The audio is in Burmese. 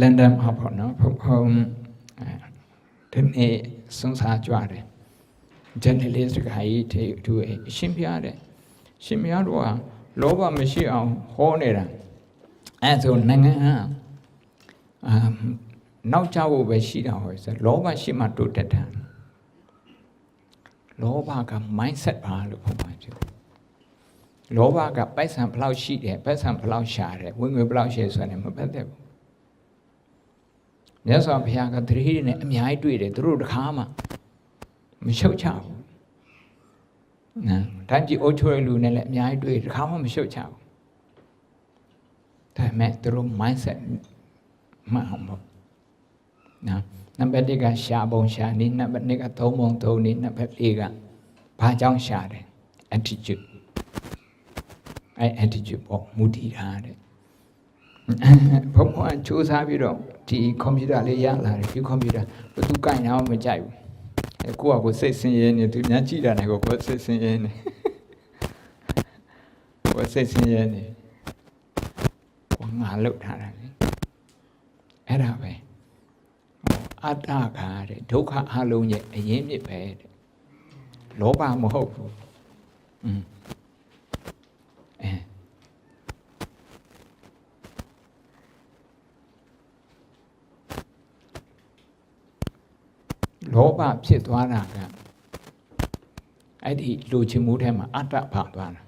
လန်ဒန်မှာပေါ့နော်ဘုံဘုံဒီနေ့စွန်စားကြွတယ်ဂျန်နယ်လစ်ကကြီးတေသူအရှင်ပြရတယ်ရှင်ပြတော့လောဘမရှိအောင်ဟောနေတာအဲဆိုနိုင်ငံအာနောက်ကျဖို့ပဲရှိတာဟောဆိုလောဘရှိမှတိုးတက်တာလောဘက mindset ပါလို့ဘုရားပြော လောဘကပိုက်ဆံဘလောက်ရှိတယ်ပိုက်ဆံဘလောက်ရှာတယ်ဝင်ငွေဘလောက်ရှိဆိုတယ်မပတ်သက်ဘူးမြတ်စွာဘုရားကတတိယနဲ့အများကြီးတွေ့တယ်သူတို့တခါမှမရှုတ်ချဘူးနော်တန်ကြီးအုတ်ချွေလူနဲ့လည်းအများကြီးတွေ့တခါမှမရှုတ်ချဘူးဒါပေမဲ့သူတို့ mindset မှန်အောင်ပေါ့နော်နံပါတ်1ကရှာပုံရှာနည်းနံပါတ်2ကသုံးပုံသုံးနည်းနံပါတ်4ကဘာကြောင့်ရှာတယ် attitude အဲ attitude ပေါ့မူတည်တာတဲ့ဘုံဘုံစူးစမ်းပြီးတော့ဒီကွန်ပျူတာလေးရလာတယ်ဒီကွန်ပျူတာဘသူကင်တော့မကြိုက်ဘူးအဲကိုကကိုစိတ်ဆင်းရဲနေသူများကြည့်တာနဲ့ကိုကိုစိတ်ဆင်းရဲနေကိုစိတ်ဆင်းရဲနေကိုငါလုတ်ထားတာလေအဲ့ဒါပဲအတ္တကတဲ့ဒုက္ခအလုံးရဲ့အရင်မြစ်ပဲတဲ့လောဘမဟုတ်ဘူးอืมအဲ လောဘဖြစ်သွားတာကအဲ့ဒီလူချင်မှုထဲမှာအတ္တပါသွားတာ